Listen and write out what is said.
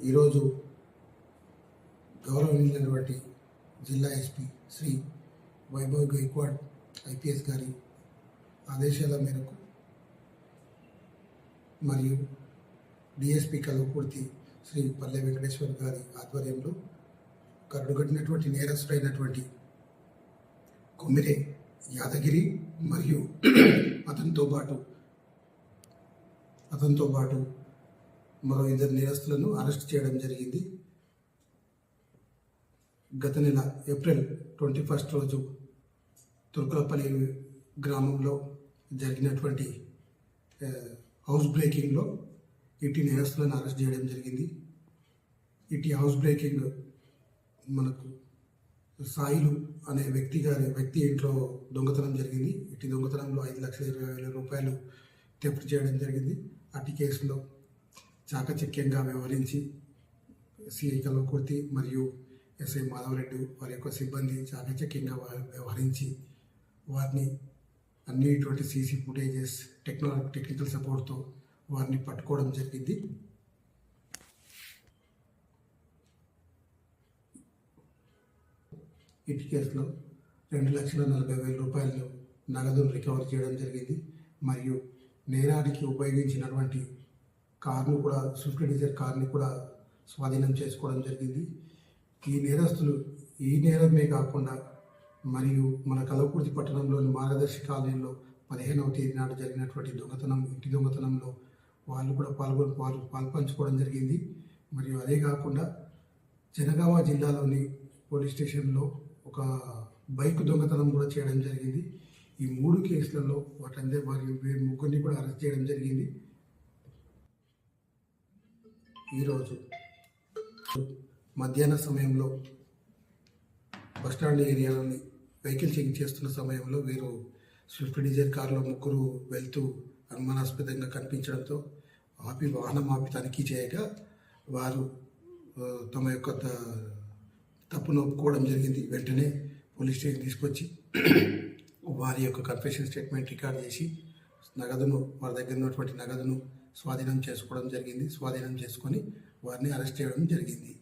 ఈరోజు గౌరవనీయులైనటువంటి జిల్లా ఎస్పీ శ్రీ వైభవ్ గైక్వాడ్ ఐపీఎస్ గారి ఆదేశాల మేరకు మరియు డిఎస్పీ కల్వకుర్తి శ్రీ పల్లె వెంకటేశ్వర్ గారి ఆధ్వర్యంలో కరడుగట్టినటువంటి నేరస్తుడైనటువంటి కొమ్మిరే యాదగిరి మరియు అతనితో పాటు అతనితో పాటు మరో ఇద్దరు నేరస్తులను అరెస్ట్ చేయడం జరిగింది. గత నెల ఏప్రిల్ ట్వంటీ ఫస్ట్ రోజు తుర్కులపల్లి గ్రామంలో జరిగినటువంటి హౌస్ బ్రేకింగ్లో ఇటు నేరస్తులను అరెస్ట్ చేయడం జరిగింది. ఇటు హౌస్ బ్రేకింగ్ మనకు సాయిలు అనే వ్యక్తి గారి వ్యక్తి ఇంట్లో దొంగతనం జరిగింది. ఇటు దొంగతనంలో ఐదు లక్షల ఇరవై వేల రూపాయలు తెప్పు చేయడం జరిగింది. అటు కేసులో చాకచక్యంగా వ్యవహరించి సిఐ కల్వకుర్తి మరియు ఎస్ఐ మాధవరెడ్డి వారి యొక్క సిబ్బంది చాకచక్యంగా వ్యవహరించి వారిని అన్నిటువంటి సీసీ ఫుటేజెస్ టెక్నాలజీ టెక్నికల్ సపోర్ట్తో వారిని పట్టుకోవడం జరిగింది. ఇటు కేసులో రెండు లక్షల నలభై వేల రూపాయలను నగదును రికవర్ చేయడం జరిగింది. మరియు నేరానికి ఉపయోగించినటువంటి కార్ను కూడా స్విఫ్ట్ డిజైర్ కార్ని కూడా స్వాధీనం చేసుకోవడం జరిగింది. ఈ నేరస్తులు ఈ నేరమే కాకుండా మరియు మన కలవకుర్తి పట్టణంలోని మార్గదర్శి కాలనీలో పదిహేనవ తేదీ నాడు జరిగినటువంటి దొంగతనం ఇంటి దొంగతనంలో వాళ్ళు కూడా పాల్గొని పాలు పాల్పంచుకోవడం జరిగింది. మరియు అదే కాకుండా జనగామ జిల్లాలోని పోలీస్ స్టేషన్లో ఒక బైక్ దొంగతనం కూడా చేయడం జరిగింది. ఈ మూడు కేసులలో వాటందరి వారి ముగ్గురిని కూడా అరెస్ట్ చేయడం జరిగింది. ఈరోజు మధ్యాహ్న సమయంలో బస్టాండ్ ఏరియాలోని వెహికల్ చెకింగ్ చేస్తున్న సమయంలో వీరు స్విఫ్ట్ డిజైర్ కారులో ముగ్గురు వెళ్తూ అనుమానాస్పదంగా కనిపించడంతో ఆపి వాహనం ఆపి తనిఖీ చేయగా వారు తమ యొక్క త- తప్పును ఒప్పుకోవడం జరిగింది. వెంటనే పోలీస్ స్టేషన్ తీసుకొచ్చి వారి యొక్క కన్ఫెషన్ స్టేట్మెంట్ రికార్డ్ చేసి నగదును వారి దగ్గర ఉన్నటువంటి నగదును స్వాధీనం చేసుకోవడం జరిగింది. స్వాధీనం చేసుకొని వారిని అరెస్ట్ చేయడం జరిగింది.